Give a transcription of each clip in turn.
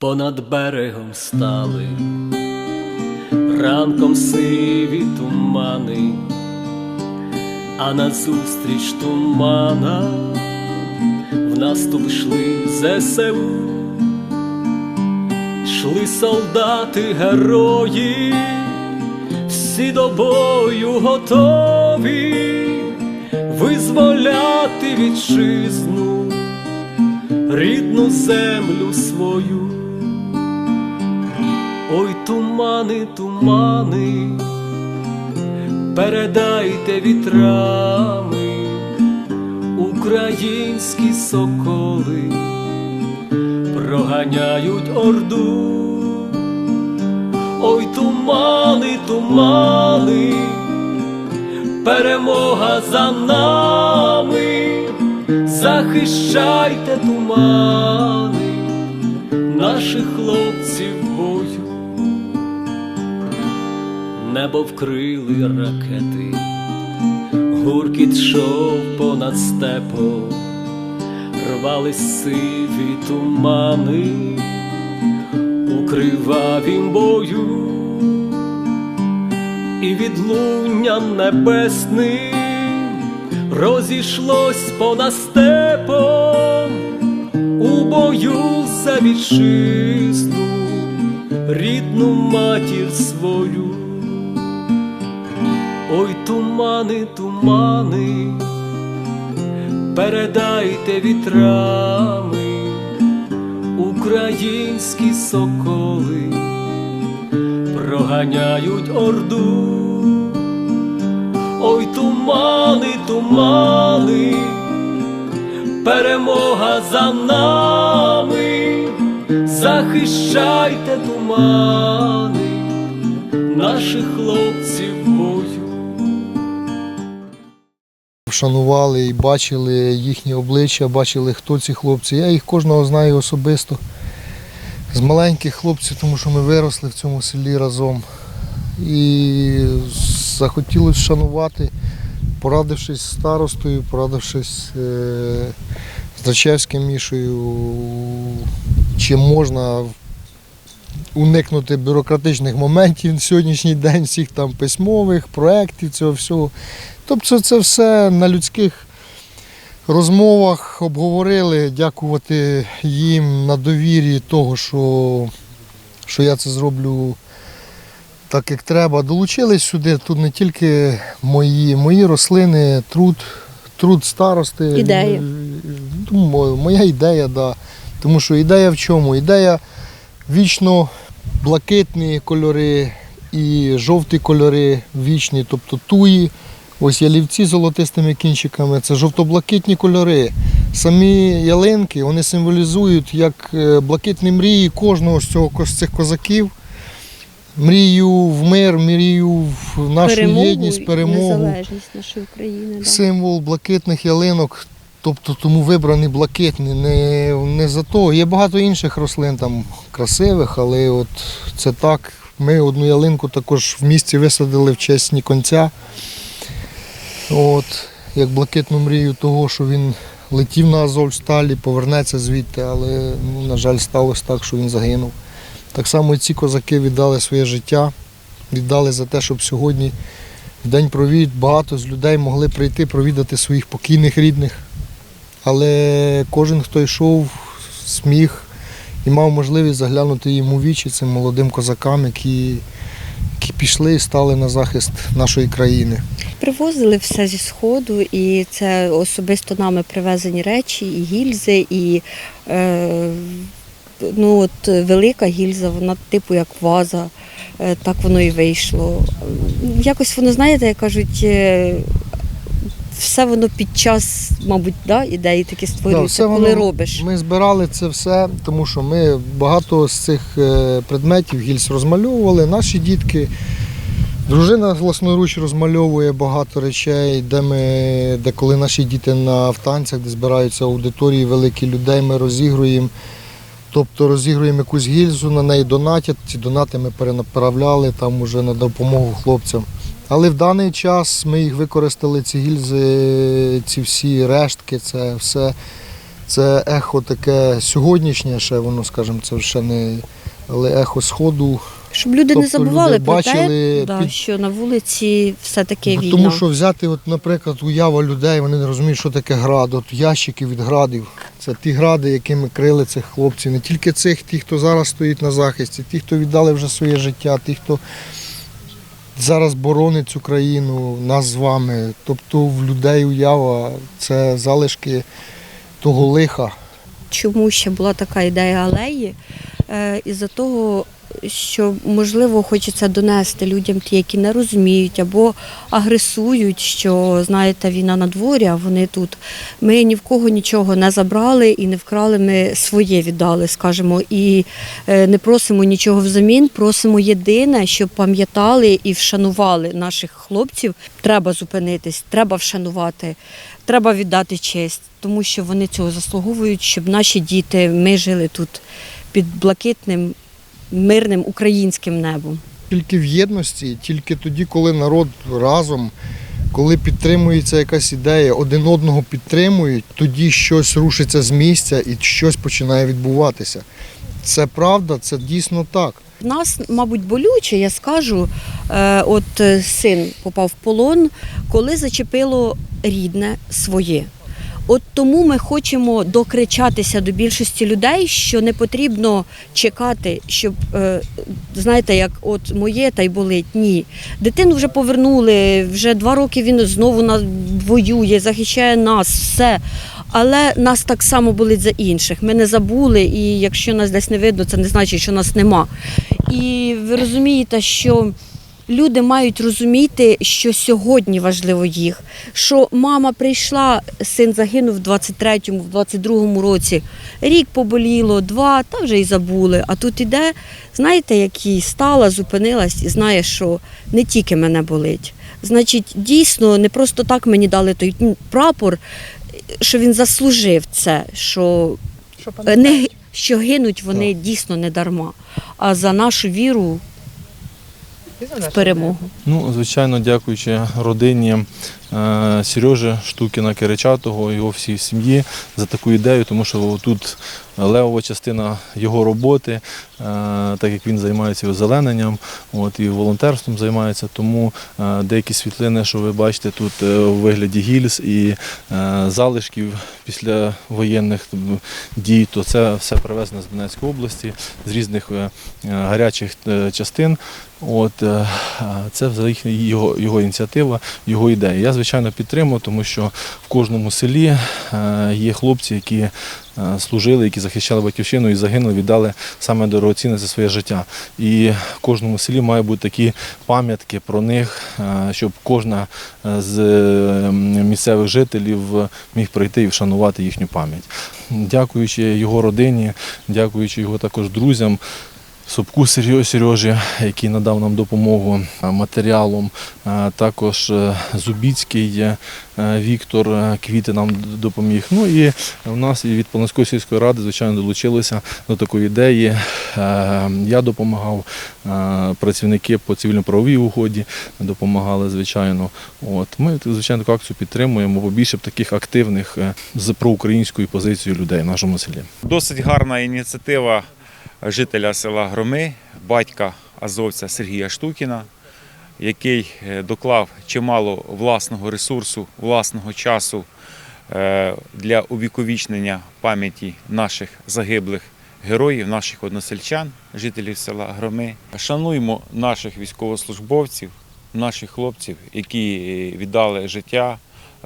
Понад берегом стали, ранком сиві тумани, а назустріч тумана в наступ йшли ЗСУ, йшли солдати герої, всі до бою готові визволяти вітчизну, рідну землю свою. Ой, тумани, тумани, передайте вітрами українські соколи проганяють орду. Ой, тумани, тумани, перемога за нами, захищайте тумани, наших хлопців бою. Небо вкрили ракети, гуркіт шов понад степом, рвались сиві тумани. У кривавім бою, і відлунням небесним розійшлось понад степом. У бою за вітчизну, рідну матір свою. Ой, тумани, тумани, передайте вітрами українські соколи проганяють орду. Ой, тумани, тумани, перемога за нами, захищайте тумани, наших хлопців Вшанували і бачили їхні обличчя, бачили, хто ці хлопці. Я їх кожного знаю особисто. З маленьких хлопців, тому що ми виросли в цьому селі разом. І захотілося вшанувати, порадившись з старостою, порадившись е, з Драчевським Мішою, чи можна уникнути бюрократичних моментів на сьогоднішній день, всіх там письмових, проєктів, цього всього. Тобто це все на людських розмовах обговорили, дякувати їм на довірі того, що, що я це зроблю так, як треба. Долучились сюди. Тут не тільки мої, мої рослини, труд, труд старости. Ідея. Ну, Моя ідея, да. Тому що ідея в чому? Ідея вічно блакитні кольори і жовті кольори вічні, тобто туї. Ось ялівці з золотистими кінчиками, це жовто-блакитні кольори. Самі ялинки вони символізують як е, блакитні мрії кожного з, цього, з цих козаків. Мрію в мир, мрію в нашу перемогу, єдність, перемогу незалежність нашої України. Да. символ блакитних ялинок, тобто тому вибраний блакитний. Не, не за то. Є багато інших рослин там красивих, але от це так. Ми одну ялинку також в місті висадили в честь Ніконця. От, як блакитну мрію того, що він летів на Азовсталі, повернеться звідти, але, ну, на жаль, сталося так, що він загинув. Так само ці козаки віддали своє життя, віддали за те, щоб сьогодні в день провід багато з людей могли прийти провідати своїх покійних рідних. Але кожен, хто йшов, сміх і мав можливість заглянути їм у вічі цим молодим козакам, які, які пішли і стали на захист нашої країни. Привозили все зі сходу, і це особисто нами привезені речі, і гільзи, і е, ну, от, велика гільза, вона типу як ваза. Е, Так воно і вийшло. Якось воно, знаєте, як кажуть, е, все воно під час, мабуть, да, ідеї такі Да, створюються, все коли воно- робиш. Ми збирали це все, тому що ми багато з цих е, предметів гільз розмальовували. Наші дітки, дружина власноруч розмальовує багато речей, де ми, де коли наші діти на в танцях, де збираються аудиторії великі людей, ми розігруємо. Тобто розігруємо якусь гільзу, на неї донатять, ці донати ми перенаправляли там уже на допомогу хлопцям. Але в даний час ми їх використали, ці гільзи, ці всі рештки, це все Це ехо таке сьогоднішнє, ще воно, скажімо, це ще не але ехо сходу. Щоб люди не Тобто забували люди про те, да, під- що на вулиці все-таки Бо війна. Тому що взяти, от, наприклад, уява людей, вони не розуміють, що таке град. От ящики від градів. Це ті гради, якими крили цих хлопців. Не тільки цих, ті, хто зараз стоїть на захисті, ті, хто віддали вже своє життя, ті, хто зараз боронить цю країну, нас з вами. Тобто в людей уява це залишки того лиха. чому ще була така ідея алеї, із-за того, що можливо хочеться донести людям, ті, які не розуміють або агресують, що знаєте, війна на дворі, а вони тут. Ми ні в кого нічого не забрали і не вкрали. Ми своє віддали, скажімо, і е, не просимо нічого взамін. Просимо єдине, щоб пам'ятали і вшанували наших хлопців. Треба зупинитись, треба вшанувати, треба віддати честь, тому що вони цього заслуговують, щоб наші діти ми жили тут під блакитним, мирним українським небом. Тільки в єдності, тільки тоді, коли народ разом, коли підтримується якась ідея, один одного підтримують, тоді щось рушиться з місця і щось починає відбуватися. Це правда, це дійсно так. Нас, мабуть, болюче, я скажу, е, от е, син попав в полон, коли зачепило рідне своє. От тому ми хочемо докричатися до більшості людей, що не потрібно чекати, щоб е, знаєте, як от моє та й болить. Ні. Дитину вже повернули, вже два роки він знову на воює, захищає нас, все. Але нас так само болить за інших. Ми не забули, і якщо нас десь не видно, це не значить, що нас нема. І ви розумієте, що люди мають розуміти, що сьогодні важливо їх. Що мама прийшла, син загинув в 23-му, в 22-му році. Рік поболіло, два, та вже й забули. А тут іде, знаєте, як їй стала, зупинилась і знає, що не тільки мене болить. Значить, дійсно, не просто так мені дали той прапор, що він заслужив це, що не ги- що гинуть вони дійсно не дарма, а за нашу віру в перемогу. Ну, звичайно, дякуючи родині Сережі Штукіна Киричатого, його всій сім'ї за таку ідею, тому що тут левова частина його роботи, е, так як він займається озелененням, от, і волонтерством займається. Тому е, деякі світлини, що ви бачите тут е, у вигляді гільз і е, залишків після воєнних дій, то це все привезено з Донецької області, з різних е, е, гарячих е, частин. От е, це його, його ініціатива, його ідея. Звичайно підтримую, тому що в кожному селі е, є хлопці, які е, служили, які захищали батьківщину і загинули, віддали саме дорогоцінне за своє життя. І в кожному селі має бути такі пам'ятки про них, е, щоб кожна з місцевих жителів міг прийти і вшанувати їхню пам'ять. Дякуючи його родині, дякуючи його також друзям. Собку Сережі, який надав нам допомогу е, матеріалом. Е, Також е, Зубіцький Віктор квіти нам допоміг. Ну і в нас від Полонської сільської ради, звичайно, долучилися до такої ідеї. Я допомагав, працівники по цивільно-правовій угоді допомагали, звичайно. От ми, звичайно, таку акцію підтримуємо, бо більше б таких активних з проукраїнською позицією людей в нашому селі. Досить гарна ініціатива жителя села Громи, батька азовця Сергія Штукіна, який е, доклав чимало власного ресурсу, власного часу е, для увіковічнення пам'яті наших загиблих героїв, наших односельчан, жителів села Громи. Шануємо наших військовослужбовців, наших хлопців, які е, віддали життя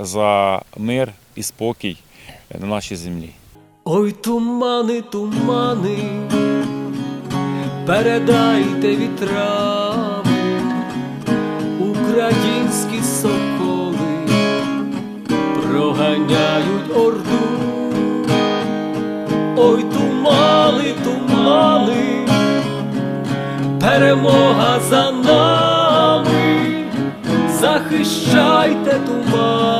за мир і спокій на нашій землі. Ой, тумани, тумани, передайте вітрами, українські соколи проганяють орду. Ой, тумани, тумани, перемога за нами, захищайте тумани.